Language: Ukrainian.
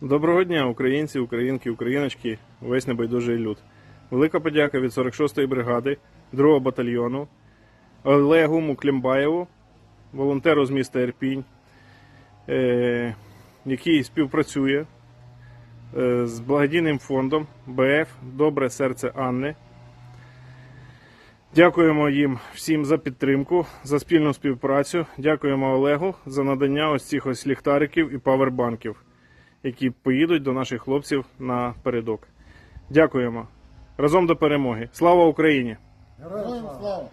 Доброго дня, українці, українки, україночки, весь небайдужий люд. Велика подяка від 46-ї бригади, 2-го батальйону, Олегу Муклімбаєву, волонтеру з міста Ірпінь, е, який співпрацює е, з благодійним фондом БФ Добре серце Анни. Дякуємо їм всім за підтримку, за спільну співпрацю. Дякуємо Олегу за надання ось цих ось ліхтариків і павербанків які поїдуть до наших хлопців на передок. Дякуємо. Разом до перемоги. Слава Україні! Героям слава!